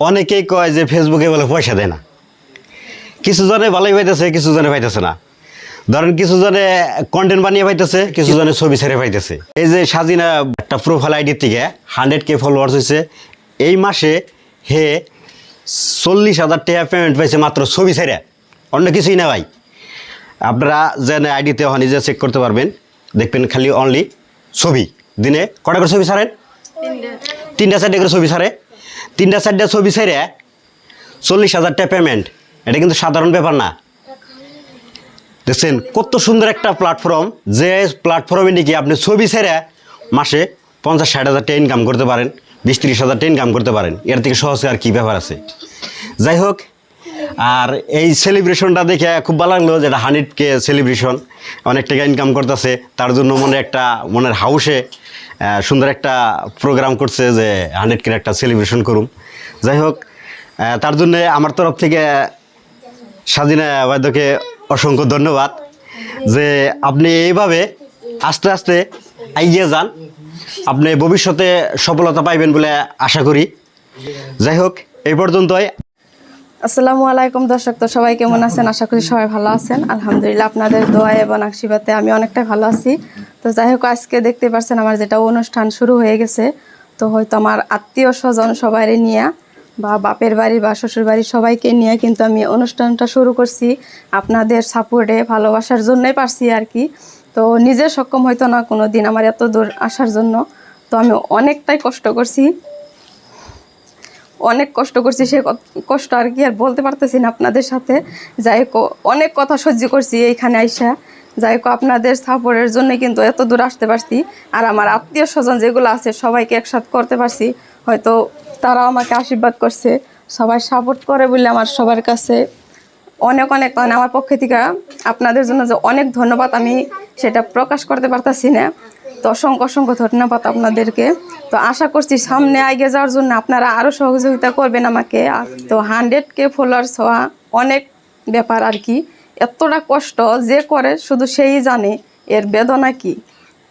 অনেকেই কয় যে ফেসবুকে বলে পয়সা দেয় না। কিছু জনে ভালোই পাইতেছে, কিছু জনে পাইতেছে না। ধরেন কিছু জনে কন্টেন্ট বানিয়ে পাইতেছে, কিছু জনে ছবি ছেড়ে পাইতেছে। এই যে সাজিনা একটা প্রোফাইল আইডি থেকে হান্ড্রেড কে ফলোয়ার্স হয়েছে এই মাসে হে চল্লিশ হাজার টাকা পেমেন্ট পাইছে মাত্র ছবি ছেড়ে। অন্য কিছুই না ভাই। আপনারা যেন আইডিতে নিজে চেক করতে পারবেন। দেখবেন খালি অনলি ছবি। দিনে কটা করে ছবি ছাড়েন? তিনটা চারটে করে ছবি ছাড়ে। তিনটা, চারটা ছবি ছেড়ে চল্লিশ হাজারটা পেমেন্ট এটা কিন্তু সাধারণ ব্যাপার না। দেখছেন, কত সুন্দর একটা প্ল্যাটফর্ম যে প্ল্যাটফর্মে নাকি আপনি ছবি ছেড়ে মাসে পঞ্চাশ, ষাট হাজার ইনকাম করতে পারেন, বিশ, তিরিশ হাজার ইনকাম করতে পারেন। এর থেকে সহজে আর কী ব্যাপার আছে? যাই হোক আর এই সেলিব্রেশনটা দেখে খুব ভালো লাগল যেটা হান্ড্রেড কে সেলিব্রেশন অনেক টাকা ইনকাম করতেছে। তার জন্য মনে একটা, মনের হাউসে সুন্দর একটা প্রোগ্রাম করছে যে হান্ড্রেড কে একটা সেলিব্রেশন করুম। যাই হোক তার জন্য আমার তরফ থেকে স্বাধীনা বাদ্যকে অসংখ্য ধন্যবাদ যে আপনি এইভাবে আস্তে আস্তে এগিয়ে যান। আপনি ভবিষ্যতে সফলতা পাইবেন বলে আশা করি। যাই হোক, এই পর্যন্তই। আসসালামু আলাইকুম দর্শক, তো সবাই কেমন আছেন? আশা করি সবাই ভালো আছেন। আলহামদুলিল্লাহ, আপনাদের দোয়া এবং আশীর্বাদে আমি অনেকটাই ভালো আছি। তো যাই হোক, আজকে দেখতে পাচ্ছেন আমার যেটা অনুষ্ঠান শুরু হয়ে গেছে। তো হয়তো আমার আত্মীয় স্বজন সবাই নিয়ে বা বাপের বাড়ি বা শ্বশুর বাড়ি সবাইকে নিয়ে কিন্তু আমি অনুষ্ঠানটা শুরু করছি। আপনাদের সাপোর্টে ভালোবাসার জন্যই পারছি আর কি। তো নিজে সক্ষম হয়তো না কোনো দিন আমার এত দূর আসার জন্য। তো আমি অনেকটাই কষ্ট করছি। অনেক কষ্ট করছি, সে কষ্ট আর কি আর বলতে পারতেছি না আপনাদের সাথে। যাই হোক, অনেক কথা সহ্য করছি এইখানে আইসা। যাই হোক, আপনাদের সাপোর্টের জন্য কিন্তু এত দূর আসতে পারছি। আর আমার আত্মীয় স্বজন যেগুলো আছে, সবাইকে একসাথে করতে পারছি। হয়তো তারাও আমাকে আশীর্বাদ করছে। সবাই সাপোর্ট করে বলে আমার সবার কাছে অনেক অনেক মানে আমার পক্ষে থেকে আপনাদের জন্য যে অনেক ধন্যবাদ আমি সেটা প্রকাশ করতে পারতাছি না। তো অসংখ্য অসংখ্য ধন্যবাদ আপনাদেরকে। তো আশা করছি সামনে এগিয়ে যাওয়ার জন্য আপনারা আরও সহযোগিতা করবেন আমাকে। তো হান্ড্রেড কে ফলোয়ার্স হওয়া অনেক ব্যাপার আর কি। এতটা কষ্ট যে করে, শুধু সেই জানে এর বেদনা কি।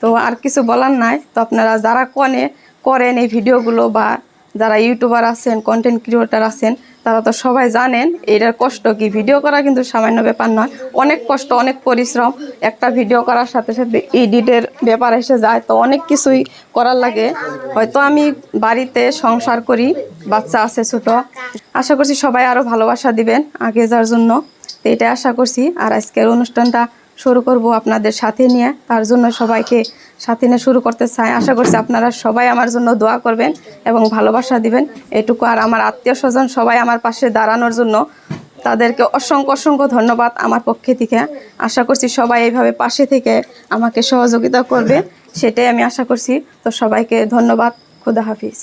তো আর কিছু বলার নাই। তো আপনারা যারা কনে, করেন এই ভিডিওগুলো বা যারা ইউটিউবার আছেন কন্টেন্ট ক্রিয়েটার আছেন তারা তো সবাই জানেন, এটার কষ্ট কি? ভিডিও করা কিন্তু সামান্য ব্যাপার নয়। অনেক কষ্ট, অনেক পরিশ্রম। একটা ভিডিও করার সাথে সাথে এডিটের ব্যাপার এসে যায়। তো অনেক কিছুই করার লাগে। হয়তো আমি বাড়িতে সংসার করি, বাচ্চা আছে ছোট। আশা করছি সবাই আরও ভালোবাসা দিবেন আগে যাওয়ার জন্য। তো এটাই আশা করছি। আর আজকের অনুষ্ঠানটা শুরু করব আপনাদের সাথে নিয়ে। তার জন্য সবাইকে সাথে নিয়ে শুরু করতে চাই। আশা করছি আপনারা সবাই আমার জন্য দোয়া করবেন। এবং ভালোবাসা দিবেন। এটুকু আর আমার আত্মীয় স্বজন সবাই আমার পাশে দাঁড়ানোর জন্য তাদেরকে অসংখ্য অসংখ্য ধন্যবাদ আমার পক্ষে থেকে। আশা করছি সবাই এইভাবে পাশে থেকে আমাকে সহযোগিতা করবে, সেটাই আমি আশা করছি। তো সবাইকে ধন্যবাদ। খুদা হাফিজ।